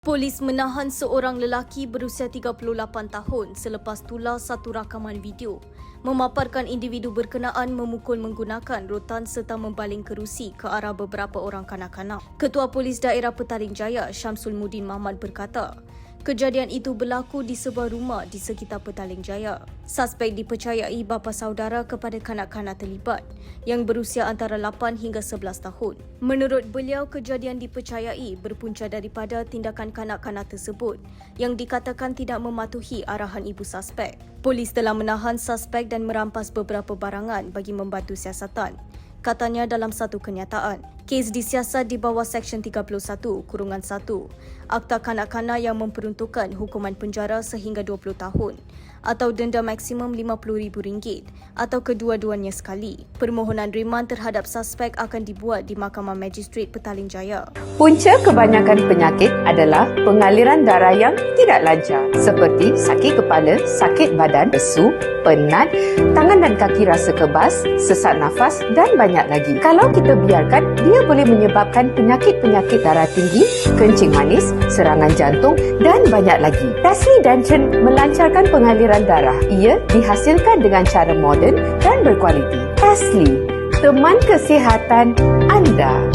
Polis menahan seorang lelaki berusia 38 tahun selepas tular satu rakaman video memaparkan individu berkenaan memukul menggunakan rotan serta membaling kerusi ke arah beberapa orang kanak-kanak. Ketua Polis Daerah Petaling Jaya Syamsul Mudin Mahmad berkata, Kejadian itu berlaku di sebuah rumah di sekitar Petaling Jaya. Suspek dipercayai bapa saudara kepada kanak-kanak terlibat yang berusia antara 8 hingga 11 tahun. Menurut beliau, kejadian dipercayai berpunca daripada tindakan kanak-kanak tersebut yang dikatakan tidak mematuhi arahan ibu suspek. Polis telah menahan suspek dan merampas beberapa barangan bagi membantu siasatan katanya dalam satu kenyataan. Kes disiasat di bawah Seksyen 31 Kurungan 1 Akta Kanak-Kanak yang memperuntukkan hukuman penjara sehingga 20 tahun atau denda maksimum RM50,000 atau kedua-duanya sekali. Permohonan riman terhadap suspek akan dibuat di Mahkamah Magistrate Petaling Jaya. Punca kebanyakan penyakit adalah pengaliran darah yang tidak lancar seperti sakit kepala, sakit badan, lesu, penat, tangan dan kaki rasa kebas, sesak nafas dan banyak lagi. Kalau kita biarkan, dia boleh menyebabkan penyakit-penyakit darah tinggi, kencing manis, serangan jantung dan banyak lagi. Tasli Dancen melancarkan pengaliran darah. Ia dihasilkan dengan cara moden dan berkualiti. Tasli, teman kesihatan anda.